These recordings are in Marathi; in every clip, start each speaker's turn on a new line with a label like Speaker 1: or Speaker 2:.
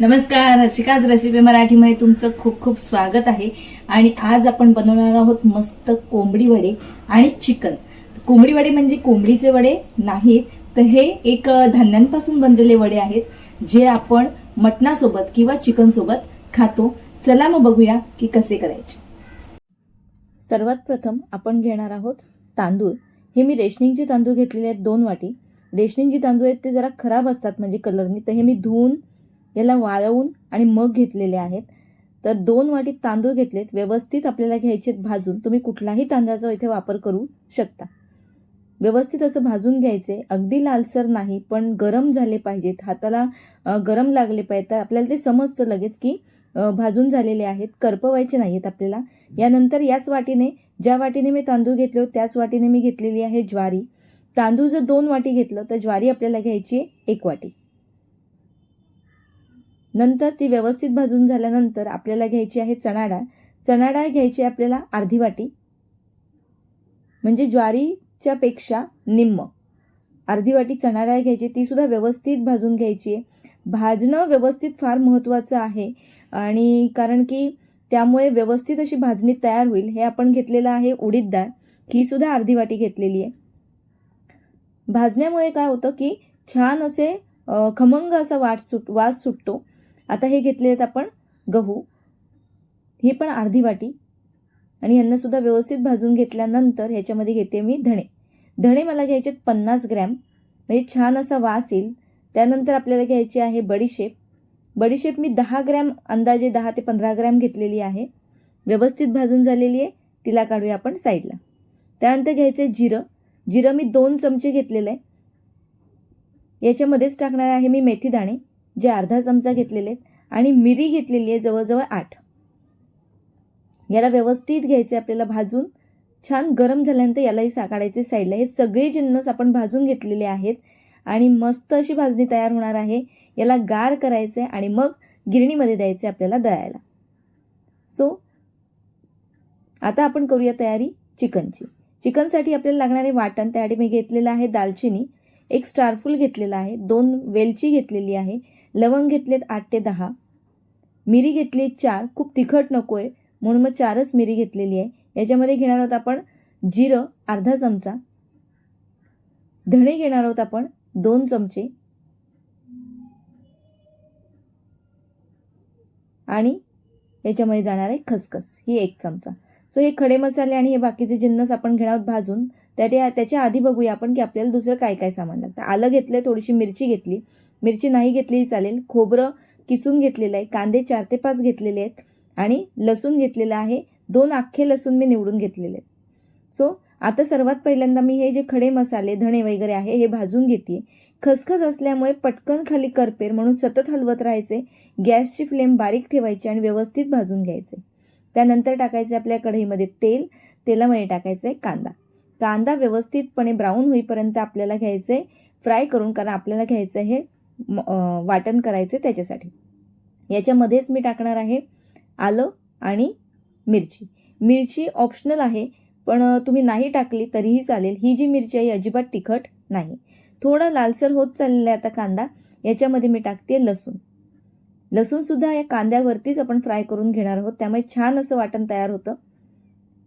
Speaker 1: नमस्कार रसिकाज रेसिपी मराठीमध्ये तुमचं खूप खूप स्वागत आहे. आणि आज आपण बनवणार आहोत मस्त कोंबडी वडे आणि चिकन. कोंबडी वडे म्हणजे कोंबडीचे वडे नाहीत तर हे एक धान्यांपासून बनलेले वडे आहेत जे आपण मटणासोबत किंवा चिकन सोबत खातो. चला मग बघूया की कसे करायचे. सर्वात प्रथम आपण घेणार आहोत तांदूळ. हे मी रेशनिंगचे तांदूळ घेतलेले आहेत दोन वाटी. रेशनिंगचे तांदूळ आहेत ते जरा खराब असतात म्हणजे कलरनी. तर हे मी धुवून याला वाळवून आणि मग घेतलेले आहेत. तर दोन वाटी तांदूळ घेतलेत. व्यवस्थित आपल्याला घ्यायचे भाजून. तुम्ही कुठलाही तांदळाचा इथे वापर करू शकता. व्यवस्थित असं भाजून घ्यायचे. अगदी लालसर नाही पण गरम झाले पाहिजेत. हाताला गरम लागले पाहिजेत. तर आपल्याला ते समजतं लगेच की भाजून झालेले आहेत. करपवायचे नाही आहेत आपल्याला. यानंतर याच वाटीने ज्या वाटीने मी तांदूळ घेतले होते त्याच वाटीने मी घेतलेली आहे ज्वारी. तांदूळ जर दोन वाटी घेतलं तर ज्वारी आपल्याला घ्यायची आहे एक वाटी. नंतर ती व्यवस्थित भाजून झाल्यानंतर आपल्याला घ्यायची आहे चणा डाळ चणा डाळ घ्यायची आहे आपल्याला अर्धी वाटी. म्हणजे ज्वारीच्या पेक्षा निम्म. अर्धी वाटी चणा डाळ घ्यायची ती सुद्धा व्यवस्थित भाजून घ्यायची आहे. भाजणं व्यवस्थित फार महत्त्वाचं आहे. आणि कारण की त्यामुळे व्यवस्थित अशी भाजणी तयार होईल. हे आपण घेतलेलं आहे उडीद डाळ. ही सुद्धा अर्धी वाटी घेतलेली आहे. भाजण्यामुळे काय होतं की छान असे खमंग असा वाट सुट वास सुटतो. आता हे घेतले आहेत आपण गहू. ही पण अर्धी वाटी. आणि यांनासुद्धा व्यवस्थित भाजून घेतल्यानंतर ह्याच्यामध्ये घेते मी धणे. धणे मला घ्यायचे आहेत पन्नास ग्रॅम. म्हणजे छान असा वास येईल. त्यानंतर आपल्याला घ्यायची आहे बडीशेप बडीशेप मी दहा ग्रॅम अंदाजे दहा ते पंधरा ग्रॅम घेतलेली आहे. व्यवस्थित भाजून झालेली आहे. तिला काढूया आपण साईडला. त्यानंतर घ्यायचं आहे जिरं. जिरं मी दोन चमचे घेतलेलं आहे. याच्यामध्येच टाकणार आहे मी मेथी दाणे. जे अर्धा चमचा घेतलेले आहेत आणि मिरी घेतलेली आहे जवळजवळ आठ. याला व्यवस्थित घ्यायचे आपल्याला भाजून. छान गरम झाल्यानंतर यालाही सा काढायचे साईडला हे सगळे जिन्नस आपण भाजून घेतलेले आहेत आणि मस्त अशी भाजणी तयार होणार आहे. याला गार करायचे आणि मग गिरणीमध्ये द्यायचे आपल्याला दळायला. सो आता आपण करूया तयारी चिकनची. चिकनसाठी आपल्याला लागणारे वाटण त्यासाठी मी घेतलेलं आहे दालचिनी. एक स्टारफुल घेतलेला आहे. दोन वेलची घेतलेली आहे. लवंग घेतलेत आठ ते दहा. मिरी घेतली चार. खूप तिखट नको आहे म्हणून मग चारच मिरी घेतलेली आहे. याच्यामध्ये घेणार आहोत आपण जिरं अर्धा चमचा. धणे घेणार आहोत आपण दोन चमचे. आणि याच्यामध्ये जाणार आहे खसखस. ही एक चमचा. सो हे खडे मसाले आणि हे बाकीचे जिन्नस आपण घेणार आहोत भाजून त्या त्याच्या आधी बघूया आपण की आपल्याला दुसरं काय काय सामान लागतं. आलं घेतलं थोडीशी मिरची घेतली. मिरची नाही घेतलेली चालेल खोबरं किसून घेतलेलं आहे कांदे चार ते पाच घेतलेले आहेत आणि लसूण घेतलेलं आहे. दोन अख्खे लसूण मी निवडून घेतलेले आहेत. सो आता सर्वात पहिल्यांदा मी हे जे खडे मसाले धणे वगैरे आहे हे भाजून घेते. खसखस असल्यामुळे पटकन खाली करपेर म्हणून सतत हलवत राहायचे. गॅसची फ्लेम बारीक ठेवायची आणि व्यवस्थित भाजून घ्यायचे. त्यानंतर टाकायचे आपल्या कढईमध्ये तेल तेलामध्ये टाकायचं आहे कांदा. कांदा व्यवस्थितपणे ब्राऊन होईपर्यंत आपल्याला घ्यायचं आहे फ्राय करून कारण आपल्याला घ्यायचं आहे हे वाटण करायचे त्याच्यासाठी. याच्यामध्येच मी टाकणार आहे आलं आणि मिरची. मिरची ऑप्शनल आहे पण तुम्ही नाही टाकली तरीही चालेल. ही जी मिरची आहे अजिबात तिखट नाही. थोडा लालसर होत चाललेला आहे आता कांदा याच्यामध्ये मी टाकते लसूण. लसूणसुद्धा या कांद्यावरतीच आपण फ्राय करून घेणार आहोत. त्यामुळे छान असं वाटण तयार होतं.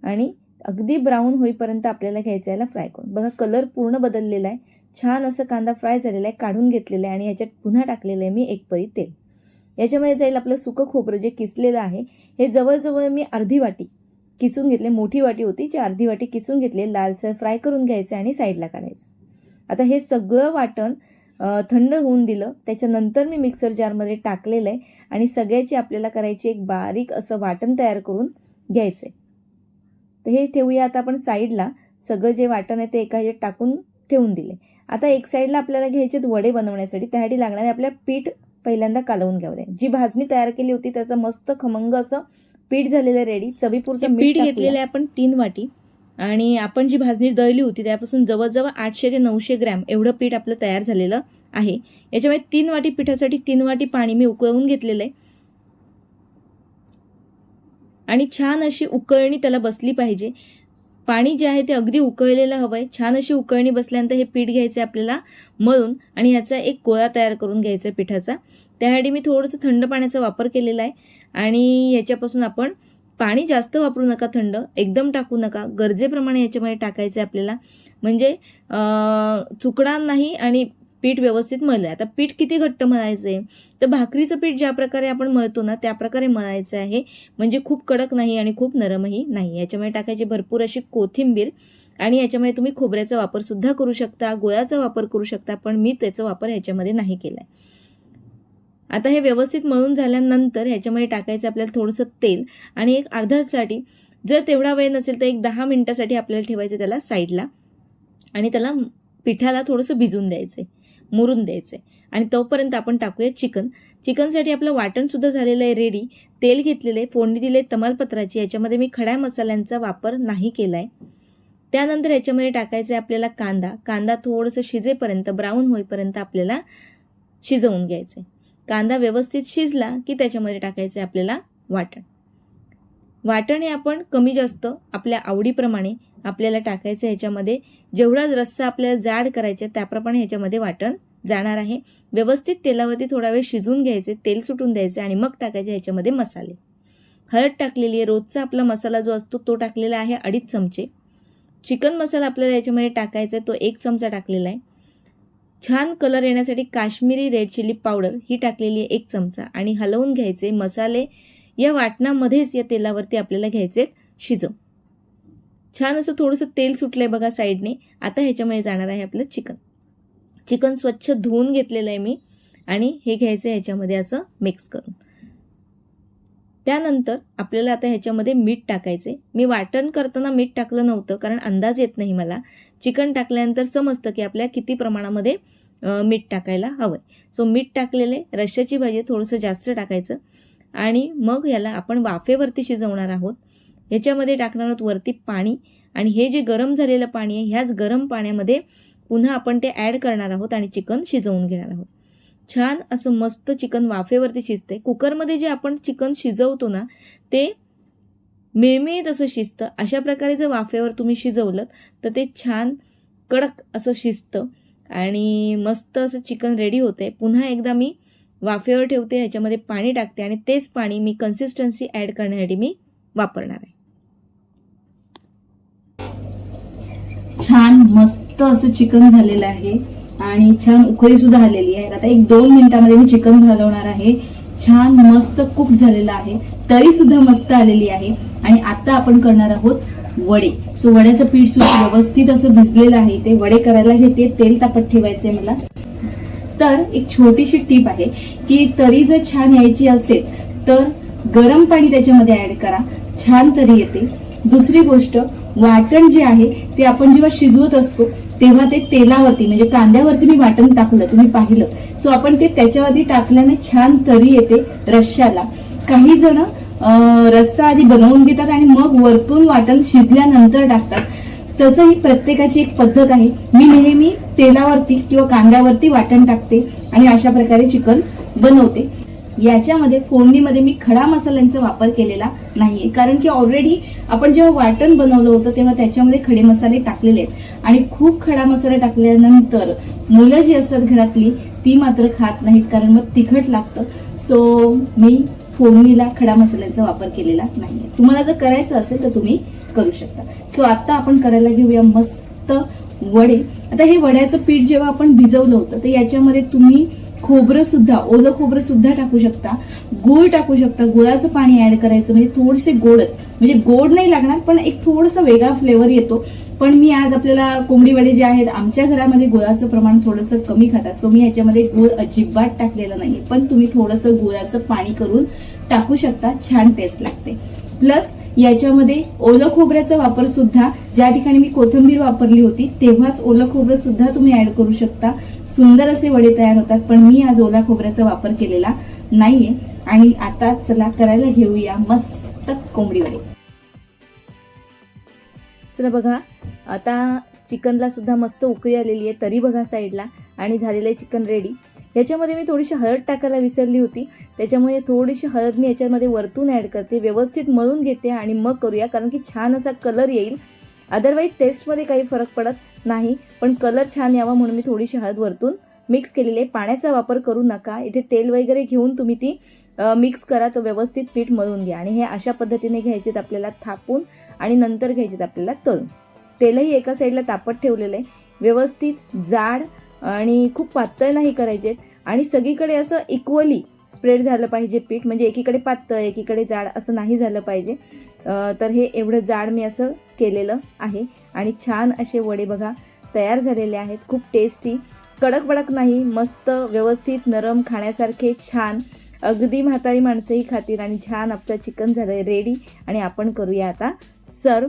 Speaker 1: आणि अगदी ब्राऊन होईपर्यंत आपल्याला घ्यायचं याला फ्राय करून. बघा कलर पूर्ण बदललेला आहे. छान असं कांदा फ्राय झालेला आहे काढून घेतलेला आहे आणि ह्याच्यात पुन्हा टाकलेलं आहे मी एक परी तेल. याच्यामध्ये जाईल आपलं सुकं खोबरं जे किसलेलं आहे हे जवळजवळ मी अर्धी वाटी किसून घेतले मोठी वाटी होती जी अर्धी वाटी किसून घेतले लालसर फ्राय करून घ्यायचं आणि साईडला काढायचं. आता हे सगळं वाटण थंड होऊन दिलं त्याच्यानंतर मी मिक्सर जारमध्ये टाकलेलं आहे आणि सगळ्याची आपल्याला करायची एक बारीक असं वाटण तयार करून घ्यायचं आहे तर हे ठेवूया आता आपण साईडला सगळं जे वाटण आहे ते एका ह्याच्यात टाकून ठेवून दिले आता एक साईडला आपल्याला घ्यायचे वडे बनवण्यासाठी. त्यासाठी लागणारे आपल्या पीठ पहिल्यांदा कालवून घ्यावं द्या जी भाजणी तयार केली होती त्याचं मस्त खमंग असं पीठ झालेलं रेडी चवीपुरतं पीठ घेतलेलं आहे आपण तीन वाटी. आणि आपण जी भाजणी दळली होती त्यापासून जवळजवळ आठशे ते नऊशे ग्रॅम एवढं पीठ आपलं तयार झालेलं आहे. याच्यामध्ये तीन वाटी पिठासाठी तीन वाटी पाणी मी उकळवून घेतलेलं आहे. आणि छान अशी उकळणी त्याला बसली पाहिजे. पाणी जे आहे ते अगदी उकळलेलं हवं आहे छान अशी उकळणी बसल्यानंतर हे पीठ घ्यायचं आहे आपल्याला मळून आणि ह्याचा एक गोळा तयार करून घ्यायचा आहे पिठाचा. त्यासाठी मी थोडंसं थंड पाण्याचा वापर केलेला आहे आणि याच्यापासून आपण पाणी जास्त वापरू नका थंड एकदम टाकू नका. गरजेप्रमाणे याच्यामध्ये टाकायचं आहे आपल्याला. म्हणजे चुकणार नाही आणि पीठ व्यवस्थित मळलं आता पीठ किती घट्ट मळायचं आहे तर भाकरीचं पीठ ज्या प्रकारे आपण मळतो ना त्या प्रकारे मळायचं आहे. म्हणजे खूप कडक नाही आणि खूप नरमही नाही. याच्यामध्ये टाकायची भरपूर अशी कोथिंबीर आणि याच्यामध्ये तुम्ही खोबऱ्याचा वापर सुद्धा करू शकता गुळाचा वापर करू शकता पण मी त्याचा वापर ह्याच्यामध्ये नाही केला आहे आता हे व्यवस्थित मळून झाल्यानंतर ह्याच्यामध्ये टाकायचं आपल्याला थोडंसं तेल आणि एक अर्धासाठी जर तेवढा वेळ नसेल तर एक दहा मिनिटासाठी आपल्याला ठेवायचं त्याला साईडला आणि त्याला पिठाला थोडंसं भिजून द्यायचं आहे मुरून द्यायचं आहे आणि तोपर्यंत आपण टाकूया चिकन. चिकनसाठी आपलं वाटणसुद्धा झालेलं आहे रेडी तेल घेतलेलं आहे फोडणी दिले तमालपत्राची. याच्यामध्ये मी खड्या मसाल्यांचा वापर नाही केला आहे त्यानंतर याच्यामध्ये टाकायचं आहे आपल्याला कांदा. कांदा थोडंसं शिजेपर्यंत ब्राऊन होईपर्यंत आपल्याला शिजवून घ्यायचं आहे कांदा व्यवस्थित शिजला की त्याच्यामध्ये टाकायचं आहे आपल्याला वाटण. वाटण हे आपण कमी जास्त आपल्या आवडीप्रमाणे आपल्याला टाकायचं याच्यामध्ये ह्याच्यामध्ये जेवढा रस्सा आपल्याला जाड करायचा आहे त्याप्रमाणे ह्याच्यामध्ये वाटण जाणार आहे. व्यवस्थित तेलावरती थोडा वेळ शिजवून घ्यायचे तेल सुटून द्यायचे आणि मग टाकायचे ह्याच्यामध्ये मसाले. हळद टाकलेली आहे रोजचा आपला मसाला जो असतो तो टाकलेला आहे अडीच चमचे. चिकन मसाला आपल्याला याच्यामध्ये टाकायचा आहे तो एक चमचा टाकलेला आहे. छान कलर येण्यासाठी काश्मीरी रेड चिली पावडर ही टाकलेली आहे एक चमचा आणि हलवून घ्यायचे मसाले या वाटणामध्येच या तेलावरती आपल्याला घ्यायचे शिजव छान असं थोडंसं तेल सुटलंय बघा साईडने. आता ह्याच्यामध्ये जाणार आहे आपलं चिकन. चिकन स्वच्छ धुवून घेतलेलं आहे मी आणि हे घ्यायचं आहे ह्याच्यामध्ये असं मिक्स करून. त्यानंतर आपल्याला आता ह्याच्यामध्ये मीठ टाकायचे मी वाटण करताना मीठ टाकलं नव्हतं कारण अंदाज येत नाही मला. चिकन टाकल्यानंतर समजतं की आपल्या किती प्रमाणामध्ये मीठ टाकायला हवं सो मीठ टाकलेले रश्श्याची भाजी थोडंसं जास्त टाकायचं. आणि मग याला आपण वाफेवरती शिजवणार आहोत. ह्याच्यामध्ये टाकणार आहोत वरती पाणी. आणि हे जे गरम झालेलं पाणी आहे ह्याच गरम पाण्यामध्ये पुन्हा आपण ते ॲड करणार आहोत आणि चिकन शिजवून घेणार आहोत. छान असं मस्त चिकन वाफेवरती शिजते कुकरमध्ये जे आपण चिकन शिजवतो ना ते मिळमिळीत असं शिजतं. अशा प्रकारे जर वाफेवर तुम्ही शिजवलं तर ते छान कडक असं शिजतं. आणि मस्त असं चिकन रेडी होते पुन्हा एकदा मी वाफेवर ठेवते ह्याच्यामध्ये पाणी टाकते आणि तेच पाणी मी कन्सिस्टन्सी ॲड करण्यासाठी मी वापरणार आहे.
Speaker 2: छान मस्त असं चिकन झालेलं आहे. आणि छान उकळी सुद्धा आलेली आहे. आता एक दोन मिनिटांमध्ये मी चिकन घालवणार आहे. छान मस्त कुक झालेलं आहे. तरी सुद्धा मस्त आलेली आहे. आणि आता आपण करणार आहोत वडे. सो वड्याचं पीठ सुद्धा व्यवस्थित असं भिजलेलं आहे. ते वडे करायला घेते. तेल तापत ठेवायचे मला. तर एक छोटीशी टीप आहे की तरी जर छान यायची असेल तर गरम पाणी त्याच्यामध्ये ऍड करा. छान तरी येते. दुसरी गोष्ट वाटण जे आहे ते आपण जेव्हा शिजवत असतो तेव्हा ते तेलावरती म्हणजे कांद्यावरती मी वाटण टाकलं तुम्ही पाहिलं. सो आपण ते त्याच्यावरती टाकल्याने छान तरी येते रश्श्याला. काही जण रस्सा आधी बनवून घेतात आणि मग वरतून वाटण शिजल्यानंतर टाकतात. तसं ही प्रत्येकाची एक पद्धत आहे. मी नेहमी तेलावरती किंवा कांद्यावरती वाटण टाकते आणि अशा प्रकारे चिकन बनवते. याच्यामध्ये फोडणीमध्ये मी खडा मसाल्यांचा वापर केलेला नाहीये. कारण की ऑलरेडी आपण जेव्हा वाटण बनवलं होतं तेव्हा त्याच्यामध्ये खडे मसाले टाकलेले आहेत. आणि खूप खडा मसाला टाकल्यानंतर मुलं जी असतात घरातली ती मात्र खात नाहीत कारण मग तिखट लागतं. सो मी फोडणीला खडा मसाल्यांचा वापर केलेला नाहीये. तुम्हाला जर करायचं असेल तर तुम्ही करू शकता. सो आता आपण करायला घेऊया मस्त वडे. आता हे वड्याचं पीठ जेव्हा आपण भिजवलं होतं तर याच्यामध्ये तुम्ही खोबरं सुद्धा ओलं खोबरं सुद्धा टाकू शकता. गुळ टाकू शकता. गुळाचं पाणी ऍड करायचं म्हणजे थोडेसे गोड म्हणजे गोड नाही लागणार पण एक थोडासा वेगळा फ्लेवर येतो. पण मी आज आपल्याला कोंबडी वडे जे आहेत आमच्या घरामध्ये गुळाचं प्रमाण थोडंसं कमी खातात सो मी याच्यामध्ये गुळ अजिबात टाकलेलं नाही. पण तुम्ही थोडंसं गुळाचं पाणी करून टाकू शकता. छान टेस्ट लागते. प्लस याच्यामध्ये ओलं खोबऱ्याचा वापर सुद्धा ज्या ठिकाणी मी कोथिंबीर वापरली होती तेव्हाच ओलं खोबरं सुद्धा तुम्ही ऍड करू शकता. सुंदर असे वडे तयार होतात पण मी आज ओला खोबऱ्याचा वापर केलेला नाहीये. आणि आता चला करायला घेऊया मस्त कोंबडी वडे.
Speaker 1: चला बघा आता चिकनला सुद्धा मस्त उकळी आलेली आहे तरी बघा साईडला आणि झालेलं आहे चिकन रेडी याच्यामध्ये मी थोडीशी हळद टाकायला विसरली होती. त्याच्यामुळे थोडीशी हळद मी याच्यामध्ये वरतून ॲड करते. व्यवस्थित मळून घेते आणि मग करूया कारण की छान असा कलर येईल. अदरवाईज टेस्टमध्ये काही फरक पडत नाही पण कलर छान यावा म्हणून मी थोडीशी हळद वरतून मिक्स केलेली आहे. पाण्याचा वापर करू नका. इथे तेल वगैरे घेऊन तुम्ही ती मिक्स करा. तो व्यवस्थित पीठ मळून घ्या. आणि हे अशा पद्धतीने घ्यायचेत आपल्याला थापून आणि नंतर घ्यायचेत आपल्याला तळून. तेलही एका साईडला तापत ठेवलेलं आहे. व्यवस्थित जाड आणि खूप पातळ नाही करायचे. आणि सगळीकडे असं इक्वली स्प्रेड झालं पाहिजे पीठ. म्हणजे एकीकडे पातळ एकीकडे जाड असं नाही झालं पाहिजे. तर हे एवढं जाड मी असं केलेलं आहे. आणि छान असे वडे बघा तयार झालेले आहेत. खूप टेस्टी कडक वडक नाही मस्त व्यवस्थित नरम खाण्यासारखे छान. अगदी म्हातारी माणसंही खातील आणि छान आपलं चिकन झालं रेडी आणि आपण करूया आता सर्व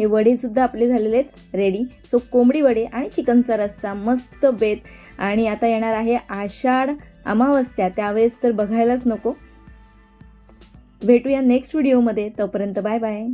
Speaker 1: हे वडेसुद्धा आपले झालेले आहेत रेडी सो कोंबडी वडे आणि चिकनचा रस्सा मस्त बेत. आणि आता येणार आहे आषाढ अमावस्या त्यावेळेस तर बघायलाच नको. भेटूया नेक्स्ट व्हिडिओमध्ये तोपर्यंत बाय बाय